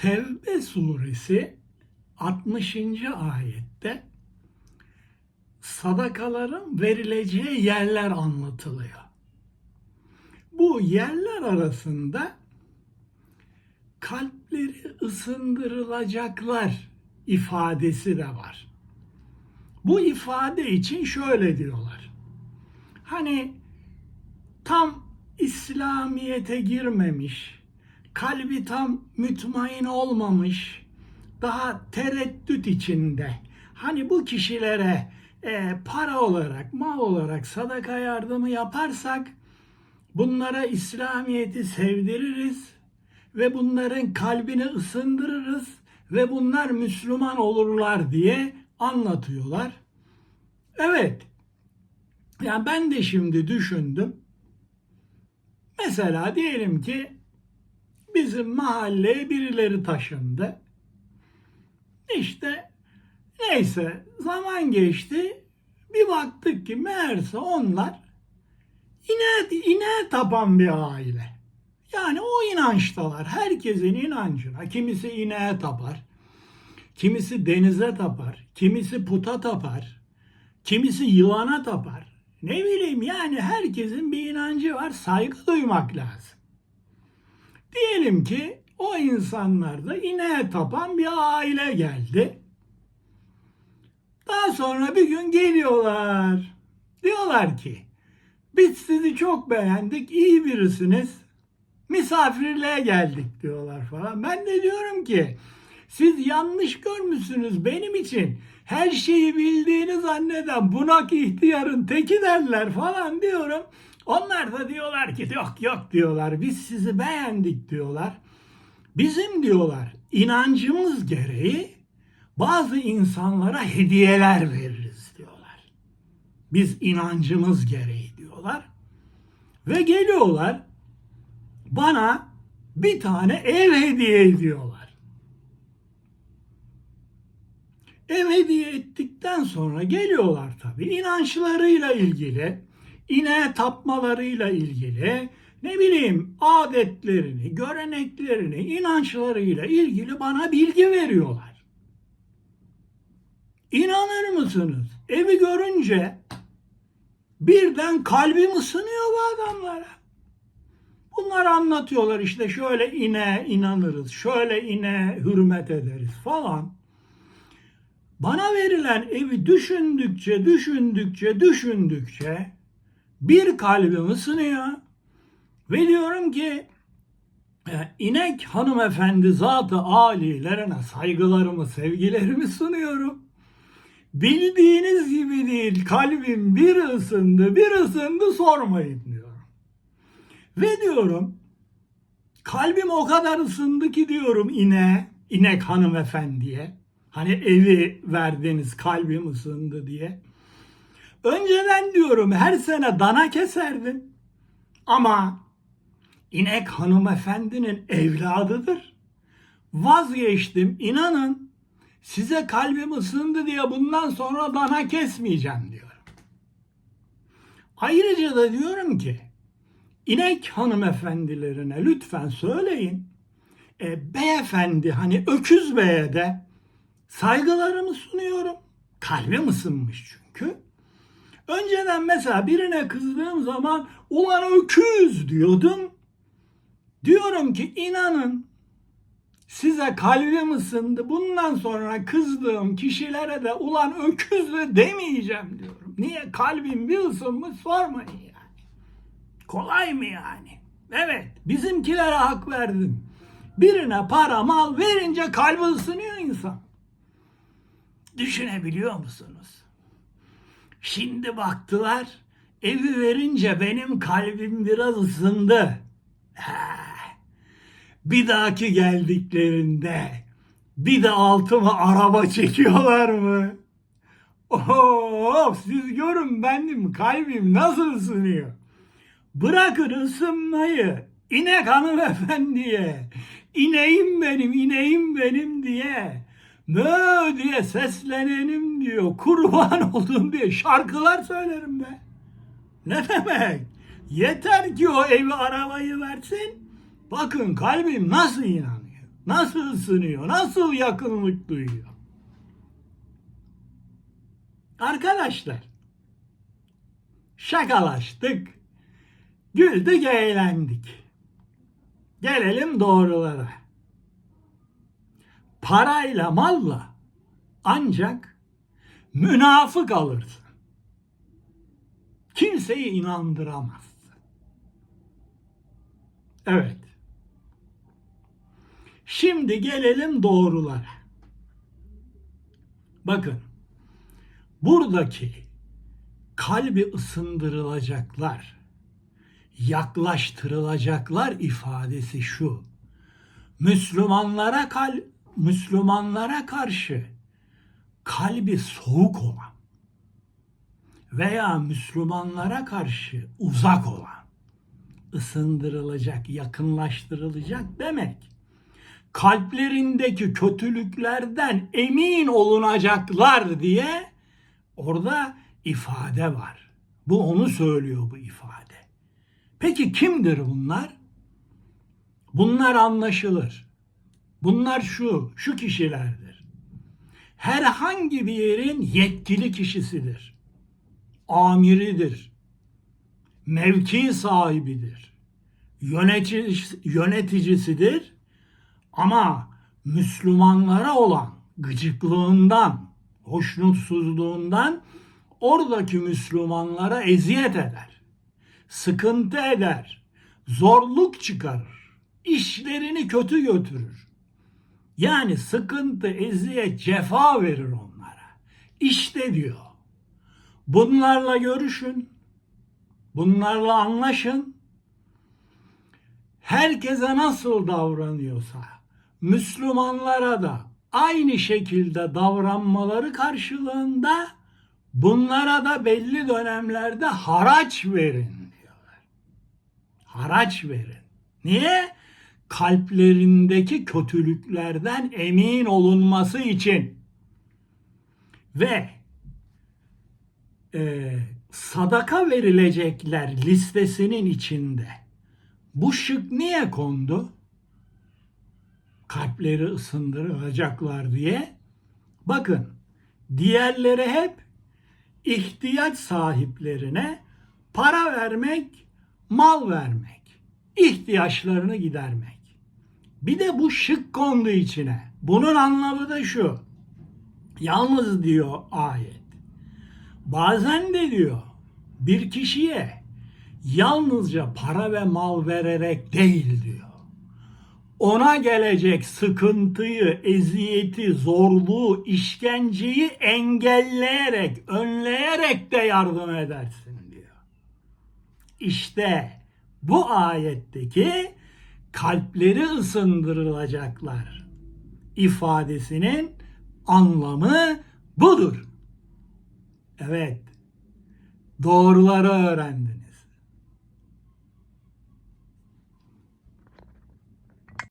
Tevbe suresi 60. ayette sadakaların verileceği yerler anlatılıyor. Bu yerler arasında kalpleri ısındırılacaklar ifadesi de var. Bu ifade için şöyle diyorlar. Hani tam İslamiyete girmemiş, kalbi tam mütmain olmamış, daha tereddüt içinde. Hani bu kişilere e, para olarak, mal olarak sadaka yardımı yaparsak bunlara İslamiyet'i sevdiririz ve bunların kalbini ısındırırız ve bunlar Müslüman olurlar diye anlatıyorlar. Evet. Yani ben de şimdi düşündüm. Mesela diyelim ki bizim mahalleye birileri taşındı. İşte neyse zaman geçti. Bir baktık ki meğerse onlar ineğe, ineğe tapan bir aile. Yani o inançtalar. Herkesin inancına. Kimisi ineğe tapar. Kimisi denize tapar. Kimisi puta tapar. Kimisi yılana tapar. Ne bileyim yani herkesin bir inancı var. Saygı duymak lazım. Diyelim ki o insanlarda ineğe tapan bir aile geldi. Daha sonra bir gün geliyorlar. Diyorlar ki biz sizi çok beğendik, iyi birisiniz. Misafirliğe geldik diyorlar falan. Ben de diyorum ki siz yanlış görmüşsünüz benim için. Her şeyi bildiğini zanneden bunak ihtiyarın teki derler falan diyorum. Onlar da diyorlar ki yok yok diyorlar biz sizi beğendik diyorlar. Bizim diyorlar inancımız gereği bazı insanlara hediyeler veririz diyorlar. Biz inancımız gereği diyorlar. Ve geliyorlar bana bir tane ev hediye ediyorlar. Ev hediye ettikten sonra geliyorlar tabii inançlarıyla ilgili, ineğe tapmalarıyla ilgili, ne bileyim adetlerini, göreneklerini, inançlarıyla ilgili bana bilgi veriyorlar. İnanır mısınız? Evi görünce birden kalbim ısınıyor bu adamlara. Bunlar anlatıyorlar işte şöyle ineğe inanırız, şöyle ineğe hürmet ederiz falan. Bana verilen evi düşündükçe, düşündükçe, düşündükçe bir kalbim ısınıyor. Ve diyorum ki e, inek hanımefendi zatı alilerine saygılarımı, sevgilerimi sunuyorum. Bildiğiniz gibi değil kalbim bir ısındı, bir ısındı sormayın diyorum. Ve diyorum kalbim o kadar ısındı ki diyorum ineğe, inek hanımefendiye. Hani evi verdiniz kalbim ısındı diye. Önceden diyorum her sene dana keserdim. Ama inek hanımefendinin evladıdır. Vazgeçtim inanın size kalbim ısındı diye bundan sonra dana kesmeyeceğim diyorum. Ayrıca da diyorum ki inek hanımefendilerine lütfen söyleyin. E, beyefendi hani öküz beye de saygılarımı sunuyorum. Kalbim ısınmış çünkü. Önceden mesela birine kızdığım zaman ulan öküz diyordum. Diyorum ki inanın size kalbim ısındı. Bundan sonra kızdığım kişilere de ulan öküz de demeyeceğim diyorum. Niye? Kalbim bir ısınmış sormayın yani. Kolay mı yani? Evet bizimkilere hak verdim. Birine para mal verince kalbi ısınıyor insan. Düşünebiliyor musunuz? Şimdi baktılar, evi verince benim kalbim biraz ısındı. Bir dahaki geldiklerinde bir de altıma araba çekiyorlar mı? Of siz görün benim kalbim nasıl ısınıyor. Bırakın ısınmayı. İnek hanımefendiye, ineğim benim, ineğim benim diye mö diye seslenenim diyor. Kurban oldum diye şarkılar söylerim be. Ne demek? Yeter ki o evi arabayı versin. Bakın kalbim nasıl inanıyor. Nasıl ısınıyor? Nasıl yakınlık duyuyor? Arkadaşlar şakalaştık, güldük, eğlendik. Gelelim doğrulara. Parayla, malla ancak münafık alırsın. Kimseyi inandıramazsın. Evet. Şimdi gelelim doğrulara. Bakın. Buradaki kalbi ısındırılacaklar, yaklaştırılacaklar ifadesi şu. Müslümanlara kal Müslümanlara karşı kalbi soğuk olan veya Müslümanlara karşı uzak olan ısındırılacak, yakınlaştırılacak demek. Kalplerindeki kötülüklerden emin olunacaklar diye orada ifade var. Bu onu söylüyor bu ifade. Peki kimdir bunlar? Bunlar anlaşılır. Bunlar şu, şu kişilerdir. Herhangi bir yerin yetkili kişisidir. Amiridir. Mevki sahibidir. Yönetici, yöneticisidir. Ama Müslümanlara olan gıcıklığından, hoşnutsuzluğundan oradaki Müslümanlara eziyet eder. Sıkıntı eder. Zorluk çıkarır. işlerini kötü götürür. Yani sıkıntı, eziyet, cefa verir onlara. İşte diyor. Bunlarla görüşün. Bunlarla anlaşın. Herkese nasıl davranıyorsa Müslümanlara da aynı şekilde davranmaları karşılığında bunlara da belli dönemlerde haraç verin diyorlar. Haraç verin. Niye? Kalplerindeki kötülüklerden emin olunması için ve e, sadaka verilecekler listesinin içinde bu şık niye kondu? Kalpleri ısındıracaklar diye. Bakın diğerleri hep ihtiyaç sahiplerine para vermek, mal vermek, ihtiyaçlarını gidermek. Bir de bu şık kondu içine. Bunun anlamı da şu. Yalnız diyor ayet. Bazen de diyor bir kişiye yalnızca para ve mal vererek değil diyor. Ona gelecek sıkıntıyı, eziyeti, zorluğu, işkenceyi engelleyerek, önleyerek de yardım edersin diyor. İşte bu ayetteki kalpleri ısındırılacaklar ifadesinin anlamı budur. Evet. Doğruları öğrendin.